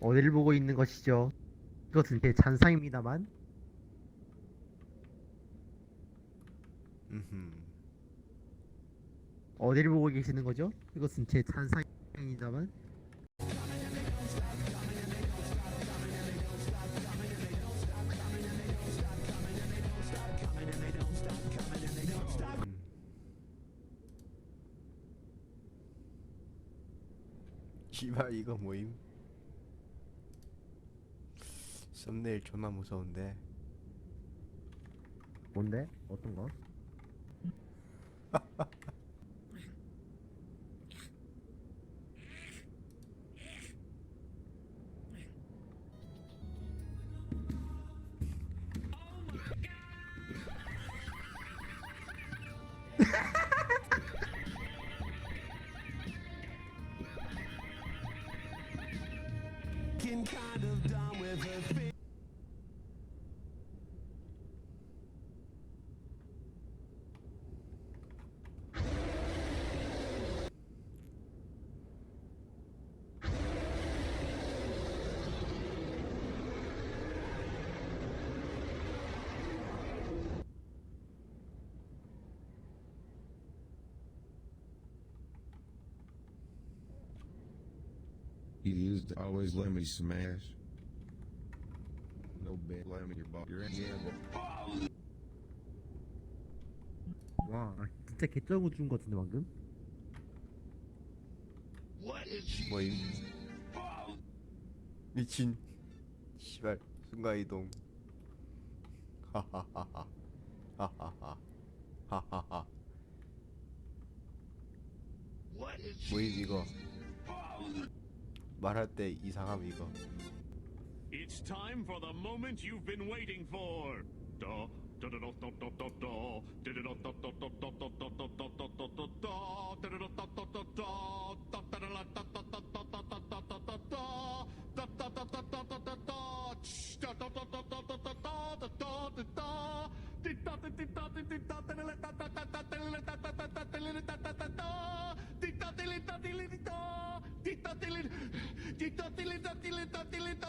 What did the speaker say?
어디를 보고 있는 것이죠? 이것은 제 잔상입니다만 음흠. 어디를 보고 계시는 거죠? 이것은 제 잔상입니다만 음. 씨발 이거 뭐임? 썸네일 존나 무서운데. 뭔데? 어떤 거? He used to always let me smash. No bet, let me your ball. You're in yeah, 와 진짜 개쩌고 준거 같은데 방금? 뭐임? 미친. 씨발 순간 이동. 하하하하. 하하하. 하하하. 뭐임 이거? 말할 때 이상함 이거. It's time for the moment you've been waiting for. Da, da, da, da, da, da, da, da. Da, da, da, tilita, tilita, tilita, tilita, tilita, tilita, tilita,